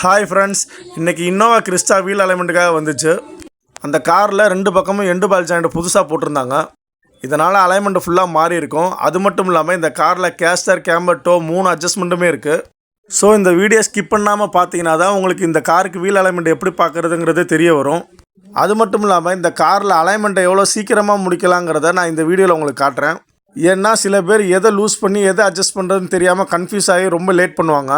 Hi friends இன்றைக்கி Innova Crysta wheel அலைன்மெண்ட்டுக்காக வந்துச்சு. அந்த காரில் ரெண்டு பக்கமும் எண்டு பால் ஜாயிண்ட் புதுசாக போட்டிருந்தாங்க. இதனால் அலைன்மெண்ட் ஃபுல்லாக மாறி இருக்கும். அது மட்டும் இல்லாமல் இந்த காரில் கேஸ்டர் கேம்பர் டோ மூணு அட்ஜஸ்ட்மெண்ட்டுமே இருக்குது ஸோ இந்த வீடியோ ஸ்கிப் பண்ணாமல் பார்த்தீங்கன்னா தான் உங்களுக்கு இந்த காருக்கு வீல் அலைன்மெண்ட் எப்படி பார்க்குறதுங்கிறது தெரிய வரும். அது மட்டும் இல்லாமல் இந்த காரில் அலைன்மெண்ட்டை எவ்வளோ சீக்கிரமாக முடிக்கலாங்கிறத நான் இந்த வீடியோவில் உங்களுக்கு காட்டுறேன். ஏன்னா சில பேர் எதை லூஸ் பண்ணி எதை அட்ஜஸ்ட் பண்ணுறதுன்னு தெரியாமல் கன்ஃபியூஸ் ஆகி ரொம்ப லேட் பண்ணுவாங்க.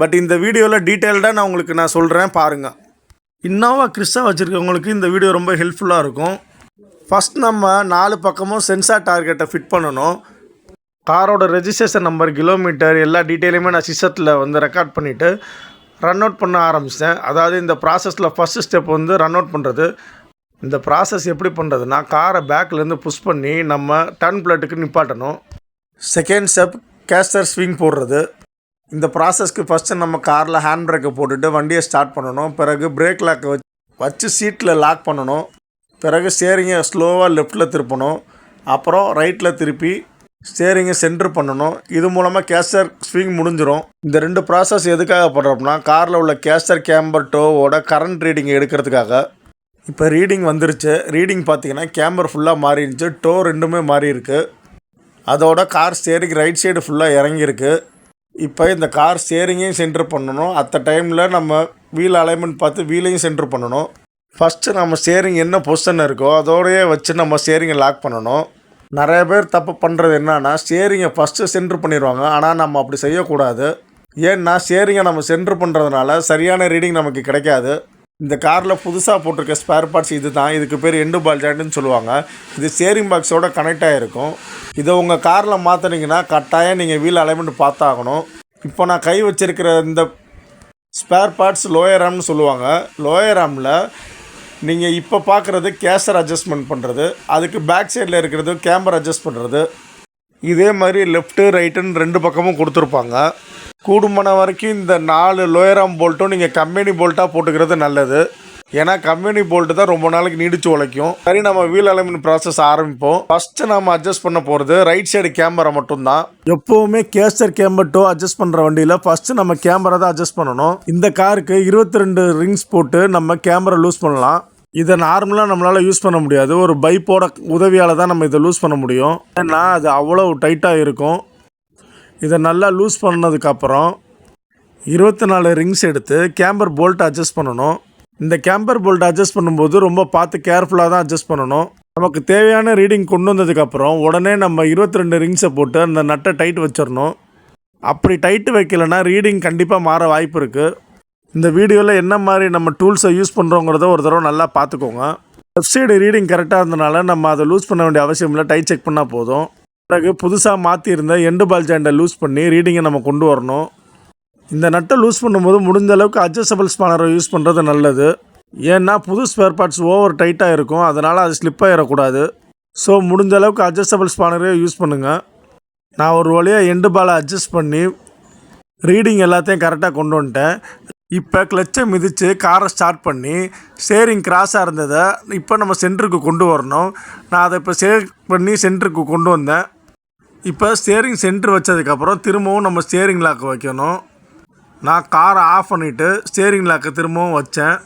பட் இந்த வீடியோவில் டீட்டெயில்டாக நான் உங்களுக்கு நான் சொல்கிறேன் பாருங்கள் இன்னோவா கிறிஸ்டா வச்சுருக்கவங்களுக்கு இந்த வீடியோ ரொம்ப ஹெல்ப்ஃபுல்லாக இருக்கும். ஃபஸ்ட் நம்ம நாலு பக்கமும் சென்சார் டார்கெட்டை ஃபிட் பண்ணணும். காரோட ரெஜிஸ்ட்ரேஷன் நம்பர் கிலோமீட்டர் எல்லா டீட்டெயிலுமே நான் சிஸ்டத்தில் வந்து ரெக்கார்ட் பண்ணிவிட்டு ரன் அவுட் பண்ண ஆரம்பித்தேன் அதாவது இந்த ப்ராசஸில் ஃபஸ்ட்டு ஸ்டெப் வந்து ரன் அவுட் பண்ணுறது இந்த ப்ராசஸ் எப்படி பண்ணுறதுனா காரை பேக்லேருந்து புஷ் பண்ணி நம்ம டர்ன் பிளட்டுக்கு நிப்பாட்டணும். செகண்ட் ஸ்டெப் கேஸ்டர் ஸ்விங் போடுறது. இந்த ப்ராசஸ்க்கு ஃபஸ்ட்டு நம்ம காரில் ஹேண்ட் பிரேக்கை போட்டுட்டு வண்டியை ஸ்டார்ட் பண்ணணும். பிறகு பிரேக் லாக்கை வச்சு வச்சு சீட்டில் லாக் பண்ணணும். பிறகு ஸ்டேரிங்கை ஸ்லோவாக லெஃப்ட்டில் திருப்பணும். அப்புறம் ரைட்டில் திருப்பி ஸ்டேரிங்கை சென்ட்ரு பண்ணணும். இது மூலமாக கேஸ்டர் ஸ்விங் முடிஞ்சிடும் இந்த ரெண்டு ப்ராசஸ் எதுக்காக பண்ணுறோம்னா காரில் உள்ள கேஸ்டர் கேம்பர் டோவோட கரண்ட் ரீடிங் எடுக்கிறதுக்காக. இப்போ ரீடிங் வந்துருச்சு. ரீடிங் பார்த்தீங்கன்னா கேம்பர் ஃபுல்லாக மாறி இருந்துச்சு டோ ரெண்டுமே மாறி இருக்குது அதோட கார் ஸ்டேரிங் ரைட் சைடு ஃபுல்லாக இறங்கியிருக்கு. இப்போ இந்த கார் ஸ்டேரிங்கையும் சென்டர் பண்ணணும். அத்த டைமில் நம்ம வீல் அலைன்மெண்ட் பார்த்து வீலையும் சென்டர் பண்ணணும். ஃபஸ்ட்டு நம்ம ஸ்டேரிங் என்ன பொசிஷன் இருக்கோ அதோடயே வச்சு நம்ம ஸ்டேரிங்கை லாக் பண்ணணும். நிறைய பேர் தப்பு பண்ணுறது என்னன்னா ஸ்டேரிங்கை ஃபஸ்ட்டு சென்டர் பண்ணிடுவாங்க ஆனால் நம்ம அப்படி செய்யக்கூடாது. ஏன்னா ஸ்டேரிங்கை நம்ம சென்டர் பண்ணுறதுனால சரியான ரீடிங் நமக்கு கிடைக்காது. இந்த காரில் புதுசாக போட்டிருக்க ஸ்பேர் பார்ட்ஸ் இது தான் இதுக்கு பேர் எண்டு பால் ஜாயிண்ட்னு சொல்லுவாங்க. இது ஸ்டேரிங் பாக்ஸோட கனெக்ட் ஆகிருக்கும் இதை உங்கள் காரில் மாற்றினீங்கன்னா கட்டாயம் நீங்கள் வீல் அலைமெண்ட் பார்த்தாகணும். இப்போ நான் கை வச்சிருக்கிற இந்த ஸ்பேர் பார்ட்ஸ் லோயர் ஆம்னு சொல்லுவாங்க. லோயர் ஆமில் நீங்கள் இப்போ பார்க்குறது கேசர் அட்ஜஸ்ட்மெண்ட் பண்ணுறது அதுக்கு பேக் சைடில் இருக்கிறது கேமரா அட்ஜஸ்ட் பண்ணுறது இதே மாதிரி லெஃப்ட்டு ரைட்டுன்னு ரெண்டு பக்கமும் கொடுத்துருப்பாங்க. கூடுமான வரைக்கும் இந்த நாலு லோயராம் போல்ட்டும் நீங்கள் கம்பெனி போல்ட்டாக போட்டுக்கிறது நல்லது. ஏன்னா கம்பெனி போல்ட்டு தான் ரொம்ப நாளைக்கு நீடிச்சு உழைக்கும். சரி நம்ம வீல் அலைமெண்ட் ப்ராசஸ் ஆரம்பிப்போம். ஃபஸ்ட்டு நம்ம அட்ஜஸ்ட் பண்ண போகிறது ரைட் சைடு கேமரா மட்டும்தான். எப்போவுமே கேஸ்டர் கேம்பர் டோ அட்ஜஸ்ட் பண்ணுற வண்டியில் ஃபஸ்ட்டு நம்ம கேமரா தான் அட்ஜஸ்ட் பண்ணணும். இந்த காருக்கு இருபத்தி ரெண்டு ரிங்ஸ் போட்டு நம்ம கேமரா லூஸ் பண்ணலாம். இதை நார்மலாக நம்மளால் யூஸ் பண்ண முடியாது. ஒரு பைப்போட உதவியால் தான் நம்ம இதை லூஸ் பண்ண முடியும். ஏன்னா அது அவ்வளோ டைட்டாக இருக்கும். இதை நல்லா லூஸ் பண்ணதுக்கப்புறம் இருபத்தி நாலு ரிங்ஸ் எடுத்து கேம்பர் போல்ட் அட்ஜஸ்ட் பண்ணணும். இந்த கேம்பர் போல்ட் அட்ஜஸ்ட் பண்ணும்போது ரொம்ப பார்த்து கேர்ஃபுல்லாக தான் அட்ஜஸ்ட் பண்ணணும். நமக்கு தேவையான ரீடிங் கொண்டு வந்ததுக்கப்புறம் உடனே நம்ம இருபத்தி ரெண்டு ரிங்ஸை போட்டு அந்த நட்டை டைட் வச்சிடணும். அப்படி டைட்டு வைக்கலைன்னா ரீடிங் கண்டிப்பாக மாற வாய்ப்பு இருக்குது இந்த வீடியோவில் என்ன மாதிரி நம்ம டூல்ஸை யூஸ் பண்ணுறோங்கிறத ஒரு தடவை நல்லா பார்த்துக்கோங்க. லெஃப்ட் சைடு ரீடிங் கரெக்டாக இருந்தனால நம்ம அதை லூஸ் பண்ண வேண்டிய அவசியம் இல்லை டைட் செக் பண்ணால் போதும். பிறகு புதுசாக மாற்றியிருந்த எண்டு பால் ஜாயிண்டை லூஸ் பண்ணி ரீடிங்கை நம்ம கொண்டு வரணும். இந்த நட்டை லூஸ் பண்ணும்போது முடிஞ்ச அளவுக்கு அட்ஜஸ்டபிள் ஸ்பானரை யூஸ் பண்ணுறது நல்லது. ஏன்னா புது ஸ்பேர் பார்ட்ஸ் ஓவர் டைட்டாக இருக்கும். அதனால் அது ஸ்லிப் ஆகிடக்கூடாது ஸோ முடிஞ்ச அளவுக்கு அட்ஜஸ்டபிள் ஸ்பானரே யூஸ் பண்ணுங்கள் நான் ஒரு வழியாக எண்டு பாலை அட்ஜஸ்ட் பண்ணி ரீடிங் எல்லாத்தையும் கரெக்டாக கொண்டு வந்துட்டேன். இப்போ கிளச்சை மிதித்து காரை ஸ்டார்ட் பண்ணி ஸ்டேரிங் கிராஸாக இருந்ததை இப்போ நம்ம சென்டருக்கு கொண்டு வரணும். நான் அதை இப்போ சேர் பண்ணி சென்டருக்கு கொண்டு வந்தேன். இப்போ ஸ்டேரிங் சென்டர் வச்சதுக்கப்புறம் திரும்பவும் நம்ம ஸ்டேரிங் லாக் வைக்கணும். நான் காரை ஆஃப் பண்ணிவிட்டு ஸ்டேரிங் லாக்கை திரும்பவும் வச்சேன்.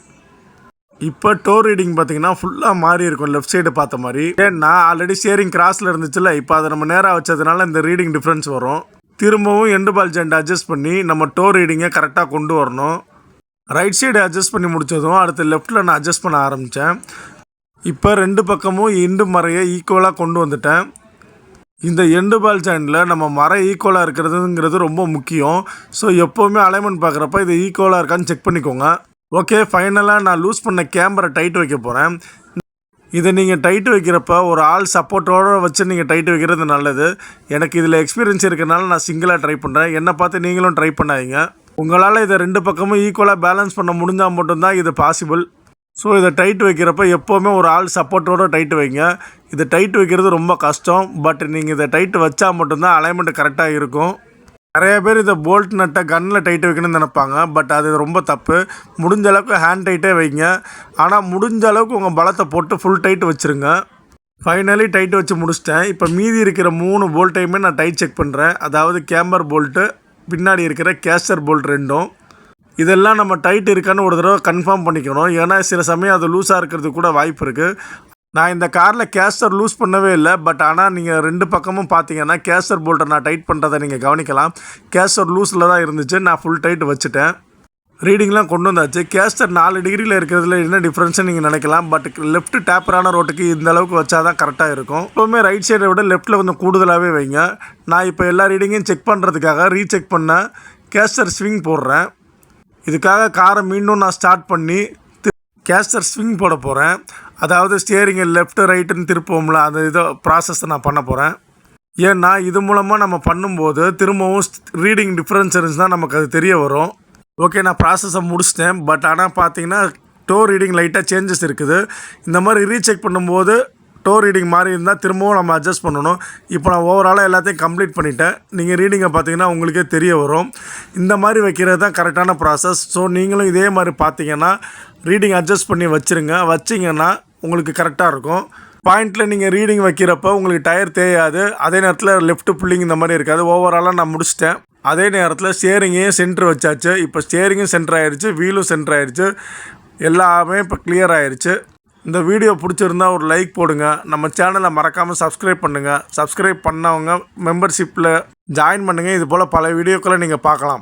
இப்போ டோர் ரீடிங் பார்த்தீங்கன்னா ஃபுல்லாக மாறி இருக்கும். லெஃப்ட் சைடு பார்த்த மாதிரி. ஏன்னா ஆல்ரெடி ஸ்டேரிங் கிராஸில் இருந்துச்சுல்ல இப்போ அதை நம்ம நேராக வச்சதுனால இந்த ரீடிங் டிஃப்ரென்ஸ் வரும். திரும்பவும் எண்டு பால் ஜெண்ட் அட்ஜஸ்ட் பண்ணி நம்ம டோர் ரீடிங்கை கரெக்டாக கொண்டு வரணும். ரைட் சைடு அட்ஜஸ்ட் பண்ணி முடித்ததும் அடுத்து லெஃப்ட்டில் நான் அட்ஜஸ்ட் பண்ண ஆரம்பித்தேன் இப்போ ரெண்டு பக்கமும் இண்டு மறையை ஈக்குவலாக கொண்டு வந்துட்டேன். இந்த எண்டு பால் ஜாயிண்டில் நம்ம மரம் ஈக்குவலாக இருக்கிறதுங்கிறது ரொம்ப முக்கியம். ஸோ எப்போவுமே அலைன்மெண்ட் பார்க்குறப்ப இது ஈக்குவலாக இருக்கான்னு செக் பண்ணிக்கோங்க. ஓகே ஃபைனலாக நான் லூஸ் பண்ண கேமரா டைட் வைக்க போகிறேன் இதை நீங்கள் டைட் வைக்கிறப்ப ஒரு ஆள் சப்போர்ட்டோடு வச்சு நீங்கள் டைட் வைக்கிறது நல்லது. எனக்கு இதில் எக்ஸ்பீரியன்ஸ் இருக்கிறனால நான் சிங்கிளாக ட்ரை பண்ணுறேன் என்னை பார்த்து நீங்களும் ட்ரை பண்ணாதீங்க. உங்களால் இதை ரெண்டு பக்கமும் ஈக்குவலாக பேலன்ஸ் பண்ண முடிஞ்சால் மட்டும்தான் இது பாசிபிள் ஸோ இதை டைட் வைக்கிறப்ப எப்போவுமே ஒரு ஆள் சப்போர்ட்டோடு டைட் வைங்க. இதை டைட் வைக்கிறது ரொம்ப கஷ்டம். பட் நீங்கள் இதை டைட் வச்சா மட்டும்தான் அலைன்மெண்ட் கரெக்டாக இருக்கும். நிறைய பேர் இதை போல்ட் நட்டை கன்னில் டைட் வைக்கணும்னு நினைப்பாங்க. பட் அது ரொம்ப தப்பு. முடிஞ்ச அளவுக்கு ஹேண்ட் டைட்டே வைங்க. ஆனால் முடிஞ்ச அளவுக்கு உங்கள் பலத்தை போட்டு ஃபுல் டைட் வச்சுருங்க. ஃபைனலி டைட் வச்சு முடிச்சிட்டேன். இப்போ மீதி இருக்கிற மூணு போல்ட்டையுமே நான் டைட் செக் பண்ணுறேன் அதாவது கேம்பர் போல்ட்டு பின்னாடி இருக்கிற கேஸ்டர் போல்ட் ரெண்டும். இதெல்லாம் நம்ம டைட் இருக்கான்னு ஒரு தடவை கன்ஃபார்ம் பண்ணிக்கணும். ஏன்னா சில சமயம் அது லூஸாக இருக்கிறதுக்கு கூட வாய்ப்பு இருக்குது நான் இந்த காரில் கேஸ்டர் லூஸ் பண்ணவே இல்லை. பட் ஆனால் நீங்கள் ரெண்டு பக்கமும் பார்த்தீங்கன்னா கேஸ்டர் போல்ட்டை நான் டைட் பண்ணுறதை நீங்கள் கவனிக்கலாம். கேஸ்டர் லூஸில் தான் இருந்துச்சு. நான் ஃபுல் டைட் வச்சுட்டேன். ரீடிங்லாம் கொண்டு வந்தாச்சு. கேஸ்டர் நாலு டிகிரியில் இருக்கிறதுல என்ன டிஃப்ரென்ஸ்னு நீங்கள் நினைக்கலாம். பட் லெஃப்ட் டேப்பரான ரோட்டுக்கு இந்த அளவுக்கு வச்சா தான் கரெக்டாக இருக்கும். எப்போவுமே ரைட் சைடை விட லெஃப்ட்டில் கொஞ்சம் கூடுதலாகவே வைங்க. நான் இப்போ எல்லா ரீடிங்கையும் செக் பண்ணுறதுக்காக ரீசெக் பண்ண கேஸ்டர் ஸ்விங் போடுறேன். இதுக்காக காரை மீண்டும் நான் ஸ்டார்ட் பண்ணி கேஸ்டர் ஸ்விங் போட போகிறேன் அதாவது ஸ்டியரிங்கை லெஃப்ட்டு ரைட்டுன்னு திருப்போம்ல அந்த இதை ப்ராசஸை நான் பண்ண போகிறேன் ஏன்னா இது மூலமாக நம்ம பண்ணும்போது திரும்பவும் ரீடிங் டிஃப்ரென்ஸ் இருந்துச்சுன்னா நமக்கு அது தெரிய வரும். ஓகே நான் ப்ராசஸை முடிச்சிட்டேன். பட் ஆனால் பார்த்தீங்கன்னா டோ ரீடிங் லைட்டாக சேஞ்சஸ் இருக்குது. இந்த மாதிரி ரீசெக் பண்ணும்போது டோ ரீடிங் மாதிரி இருந்தால் திரும்பவும் நம்ம அட்ஜஸ்ட் பண்ணணும். இப்போ நான் ஓவராலாக எல்லாத்தையும் கம்ப்ளீட் பண்ணிட்டேன். நீங்கள் ரீடிங்கை பார்த்தீங்கன்னா உங்களுக்கே தெரிய வரும். இந்த மாதிரி வைக்கிறது தான் கரெக்டான ப்ராசஸ் ஸோ நீங்களும் இதே மாதிரி பார்த்தீங்கன்னா ரீடிங் அட்ஜஸ்ட் பண்ணி வச்சுருங்க. வச்சிங்கன்னா உங்களுக்கு கரெக்டாக இருக்கும். பாயிண்ட்டில் நீங்கள் ரீடிங் வைக்கிறப்ப உங்களுக்கு டயர் தேயாது. அதே நேரத்தில் லெஃப்ட் புல்லிங் இந்த மாதிரி இருக்காது. ஓவராலாக நான் முடிச்சிட்டேன். அதே நேரத்தில் ஸ்டேரிங்கையும் சென்டர் வச்சாச்சு. இப்போ ஸ்டேரிங்கும் சென்டர் ஆயிடுச்சு வீலும் சென்டர் ஆயிடுச்சு எல்லாமே இப்போ கிளியர் ஆயிடுச்சு இந்த வீடியோ பிடிச்சிருந்தா ஒரு லைக் போடுங்க. நம்ம சேனலை மறக்காமல் சப்ஸ்கிரைப் பண்ணுங்கள் சப்ஸ்கிரைப் பண்ணவங்க மெம்பர்ஷிப்பில் ஜாயின் பண்ணுங்கள் இது போல் பல வீடியோக்களை நீங்கள் பார்க்கலாம்.